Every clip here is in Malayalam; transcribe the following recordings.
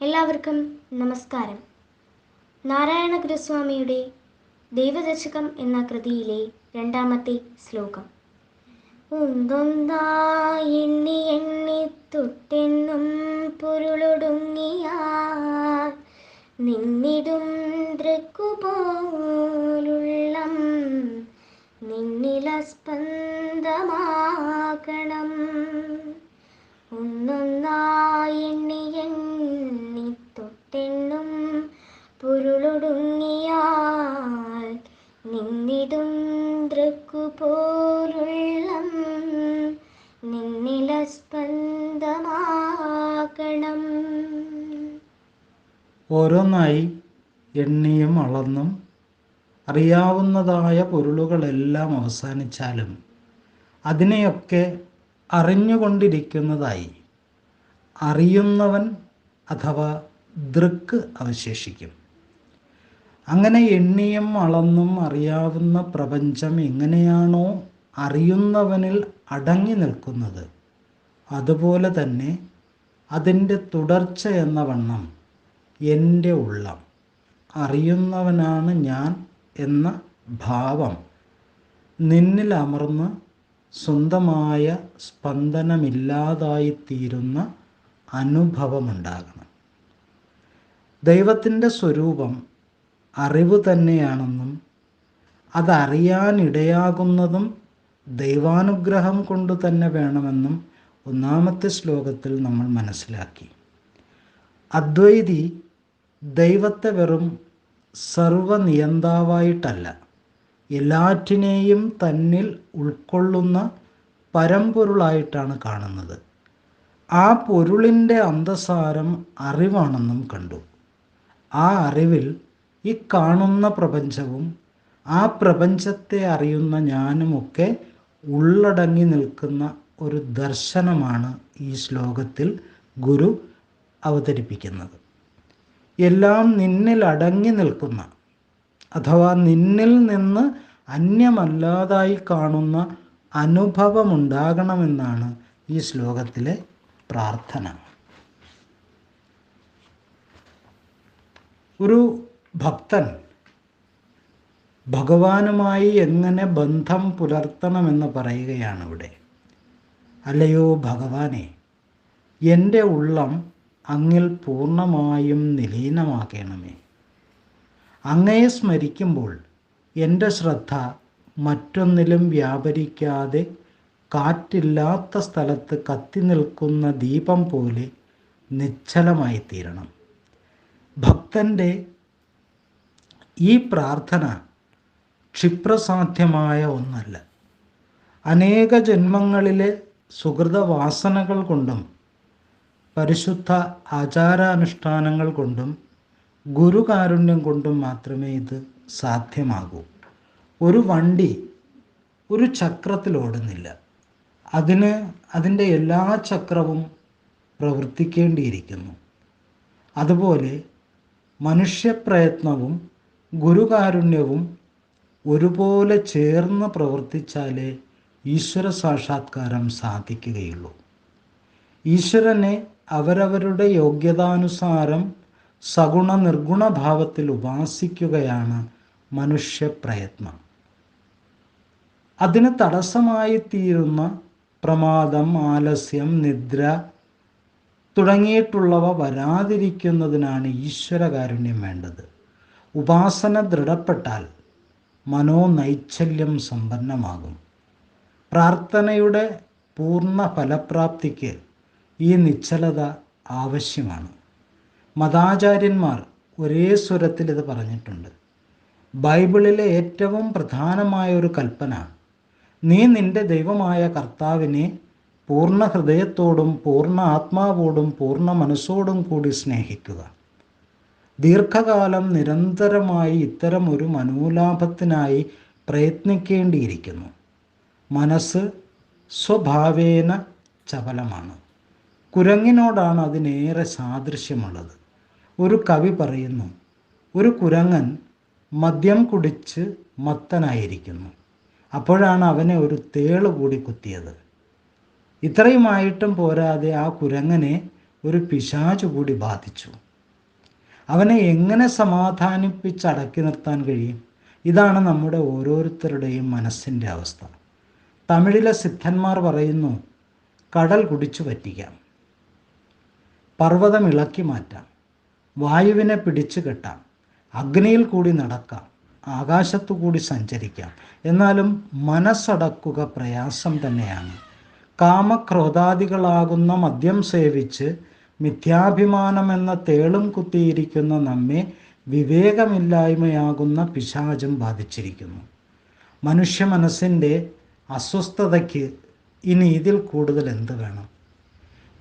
എല്ലാവർക്കും നമസ്കാരം. നാരായണ ഗുരുസ്വാമിയുടെ ദൈവദശകം എന്ന കൃതിയിലെ രണ്ടാമത്തെ ശ്ലോകം. ഒന്നൊന്നായി എണ്ണി തൊട്ടെന്നും പൊരുളൊടുങ്ങിയാൽ നിന്നിടും ദൃക്കുപോലുള്ളം നിന്നില ദൃക്കുപോലുള്ളം നിന്നില സ്പന്ദമാകണം ഓരോന്നായി എണ്ണിയും അളന്നും അറിയാവുന്നതായ പൊരുളുകളെല്ലാം അവസാനിച്ചാലും അതിനെയൊക്കെ അറിഞ്ഞുകൊണ്ടിരിക്കുന്നതായി അറിയുന്നവൻ അഥവാ ദൃക്ക് അവശേഷിക്കും. അങ്ങനെ എണ്ണിയും അളന്നും അറിയാവുന്ന പ്രപഞ്ചം എങ്ങനെയാണോ അറിയുന്നവനിൽ അടങ്ങി നിൽക്കുന്നത്. അതുപോലെ തന്നെ അതിന്റെ തുടർച്ച എന്ന വണ്ണം എന്റെ ഉള്ളം. അറിയുന്നവനാണ് ഞാൻ എന്ന ഭാവം നിന്നിൽ അമർന്ന് സ്വന്തമായ സ്പന്ദനമില്ലാതായിത്തീരുന്ന അനുഭവമുണ്ടാകണം. ദൈവത്തിന്റെ സ്വരൂപം അറിവ് തന്നെയാണെന്നും അതറിയാനിടയാകുന്നതും ദൈവാനുഗ്രഹം കൊണ്ട് തന്നെ വേണമെന്നും ഒന്നാമത്തെ ശ്ലോകത്തിൽ നമ്മൾ മനസ്സിലാക്കി. അദ്വൈതി ദൈവത്തെ വെറും സർവനിയന്താവായിട്ടല്ല എല്ലാറ്റിനെയും തന്നിൽ ഉൾക്കൊള്ളുന്ന പരമ്പൊരുളായിട്ടാണ് കാണുന്നത്. ആ പൊരുളിന്റെ അന്തസാരം അറിവാണെന്നും കണ്ടു. ആ അറിവിൽ ഈ കാണുന്ന പ്രപഞ്ചവും ആ പ്രപഞ്ചത്തെ അറിയുന്ന ഞാനുമൊക്കെ ഉള്ളടങ്ങി നിൽക്കുന്ന ഒരു ദർശനമാണ് ഈ ശ്ലോകത്തിൽ ഗുരു അവതരിപ്പിക്കുന്നത്. എല്ലാം നിന്നിൽ അടങ്ങി നിൽക്കുന്ന അഥവാ നിന്നിൽ നിന്ന് അന്യമല്ലാതായി കാണുന്ന അനുഭവമുണ്ടാകണമെന്നാണ് ഈ ശ്ലോകത്തിലെ പ്രാർത്ഥന. ഒരു ഭക്തൻ ഭഗവാനുമായി എങ്ങനെ ബന്ധം പുലർത്തണമെന്ന് പറയുകയാണ് ഇവിടെ അല്ലയോ ഭഗവാനെ എന്റെ ഉള്ളം അങ്ങിൽ പൂർണമായും നിലീനമാക്കണമേ. അങ്ങയെ സ്മരിക്കുമ്പോൾ എന്റെ ശ്രദ്ധ മറ്റൊന്നിലും വ്യാപരിക്കാതെ കാറ്റില്ലാത്ത സ്ഥലത്ത് കത്തി നിൽക്കുന്ന ദീപം പോലെ നിശ്ചലമായി തീരണം ഭക്തന്റെ ഈ പ്രാർത്ഥന ക്ഷിപ്രസാധ്യമായ ഒന്നല്ല. അനേക ജന്മങ്ങളിലെ സുഹൃതവാസനകൾ കൊണ്ടും പരിശുദ്ധ ആചാരാനുഷ്ഠാനങ്ങൾ കൊണ്ടും ഗുരുകാരുണ്യം കൊണ്ടും മാത്രമേ ഇത് സാധ്യമാകൂ. ഒരു വണ്ടി ഒരു ചക്രത്തിൽ ഓടുന്നില്ല. അതിന് അതിന്റെ എല്ലാ ചക്രവും പ്രവർത്തിക്കേണ്ടിയിരിക്കുന്നു. അതുപോലെ മനുഷ്യപ്രയത്നവും ഗുരുകാരുണ്യവും ഒരുപോലെ ചേർന്ന് പ്രവർത്തിച്ചാലേ ഈശ്വര സാക്ഷാത്കാരം സാധിക്കുകയുള്ളൂ. ഈശ്വരനെ അവരവരുടെ യോഗ്യതാനുസാരം സഗുണ നിർഗുണ ഭാവത്തിൽ ഉപാസിക്കുകയാണ് മനുഷ്യപ്രയത്നം അതിന് തടസ്സമായി തീരുന്ന പ്രമാദം ആലസ്യം നിദ്ര തുടങ്ങിയിട്ടുള്ളവ വരാതിരിക്കുന്നതിനാണ് ഈശ്വരകാരുണ്യം വേണ്ടത്. ഉപാസന ദൃഢപ്പെട്ടാൽ മനോനൈച്ഛല്യം സമ്പന്നമാകും. പ്രാർത്ഥനയുടെ പൂർണ ഫലപ്രാപ്തിക്ക് ഈ നിശ്ചലത ആവശ്യമാണ്. മതാചാര്യന്മാർ ഒരേ സ്വരത്തിൽ ഇത് പറഞ്ഞിട്ടുണ്ട്. ബൈബിളിലെ ഏറ്റവും പ്രധാനമായ ഒരു കൽപ്പന നീ നിന്റെ ദൈവമായ കർത്താവിനെ പൂർണ ഹൃദയത്തോടും പൂർണ ആത്മാവോടും പൂർണ മനസ്സോടും കൂടി സ്നേഹിക്കുക. ദീർഘകാലം നിരന്തരമായി ഇത്തരം ഒരു മനോലാഭത്തിനായി പ്രയത്നിക്കേണ്ടിയിരിക്കുന്നു. മനസ്സ് സ്വഭാവേന ചപലമാണ് കുരങ്ങിനോടാണ് അതിനേറെ സാദൃശ്യമുള്ളത്. ഒരു കവി പറയുന്നു ഒരു കുരങ്ങൻ മദ്യം കുടിച്ച് മത്തനായിരിക്കുന്നു. അപ്പോഴാണ് അവനെ ഒരു തേൾ കൂടി കുത്തിയത്. ഇത്രയുമായിട്ടും പോരാതെ ആ കുരങ്ങനെ ഒരു പിശാചു കൂടി ബാധിച്ചു. അവനെ എങ്ങനെ സമാധാനിപ്പിച്ചടക്കി നിർത്താൻ കഴിയും? ഇതാണ് നമ്മുടെ ഓരോരുത്തരുടെയും മനസ്സിന്റെ അവസ്ഥ. തമിഴിലെ സിദ്ധന്മാർ പറയുന്നു കടൽ കുടിച്ചു പറ്റിക്കാം. പർവതം ഇളക്കി മാറ്റാം. വായുവിനെ പിടിച്ചു കെട്ടാം. അഗ്നിയിൽ കൂടി നടക്കാം. ആകാശത്തു കൂടി സഞ്ചരിക്കാം. എന്നാലും മനസ്സടക്കുക പ്രയാസം തന്നെയാണ്. കാമക്രോധാദികളാകുന്ന മദ്യം സേവിച്ച് മിഥ്യാഭിമാനം എന്ന തേളും കുത്തിയിരിക്കുന്ന നമ്മെ വിവേകമില്ലായ്മയാകുന്ന പിശാചം ബാധിച്ചിരിക്കുന്നു. മനുഷ്യ മനസ്സിന്റെ അസ്വസ്ഥതയ്ക്ക് ഇനി ഇതിൽ കൂടുതൽ എന്ത് വേണം?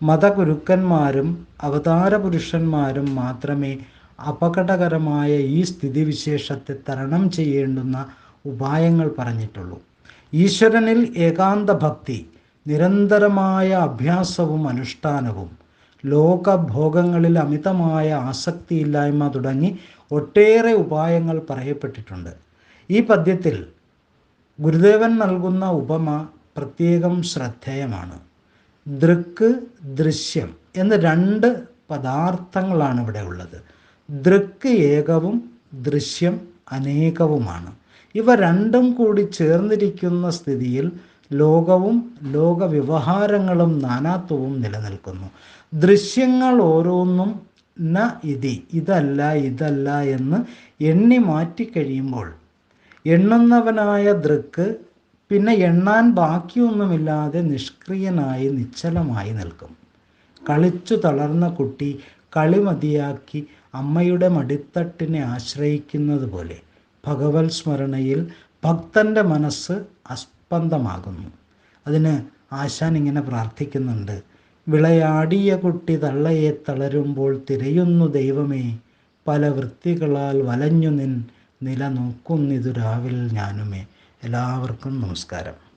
മതഗുരുക്കന്മാരും അവതാര പുരുഷന്മാരും മാത്രമേ അപകടകരമായ ഈ സ്ഥിതിവിശേഷത്തെ തരണം ചെയ്യേണ്ടുന്ന ഉപായങ്ങൾ പറഞ്ഞിട്ടുള്ളൂ. ഈശ്വരനിൽ ഏകാന്ത ഭക്തി നിരന്തരമായ അഭ്യാസവും അനുഷ്ഠാനവും ലോകഭോഗങ്ങളിൽ അമിതമായ ആസക്തിയില്ലായ്മ തുടങ്ങി ഒട്ടേറെ ഉപായങ്ങൾ പറയപ്പെട്ടിട്ടുണ്ട്. ഈ പദ്യത്തിൽ ഗുരുദേവൻ നൽകുന്ന ഉപമ പ്രത്യേകം ശ്രദ്ധേയമാണ്. ദൃക്ക് ദൃശ്യം എന്ന രണ്ട് പദാർത്ഥങ്ങളാണ് ഇവിടെ ഉള്ളത്. ദൃക്ക് ഏകവും ദൃശ്യം അനേകവുമാണ്. ഇവ രണ്ടും കൂടി ചേർന്നിരിക്കുന്ന സ്ഥിതിയിൽ ലോകവും ലോകവ്യവഹാരങ്ങളും നാനാത്വവും നിലനിൽക്കുന്നു. ദൃശ്യങ്ങൾ ഓരോന്നും ന ഇതി ഇതല്ല ഇതല്ല എന്ന് എണ്ണി മാറ്റി കഴിയുമ്പോൾ എണ്ണുന്നവനായ ദൃക്ക് പിന്നെ എണ്ണാൻ ബാക്കിയൊന്നുമില്ലാതെ നിഷ്ക്രിയനായി നിശ്ചലമായി നിൽക്കും. കളിച്ചു തളർന്ന കുട്ടി കളി മതിയാക്കി അമ്മയുടെ മടിത്തട്ടിനെ ആശ്രയിക്കുന്നത് പോലെ ഭഗവത് സ്മരണയിൽ ഭക്തന്റെ മനസ്സ് അസ്പന്ദമാകുന്നു അതിന് ആശാൻ ഇങ്ങനെ പ്രാർത്ഥിക്കുന്നുണ്ട്. വിളയാടിയ കുട്ടി തള്ളയെ തളരുമ്പോൾ തിരയുന്നു ദൈവമേ. പല വൃത്തികളാൽ വലഞ്ഞു നിൻ നില നോക്കുന്നിതു രാവിൽ ഞാനുമേ. എല്ലാവർക്കും നമസ്കാരം.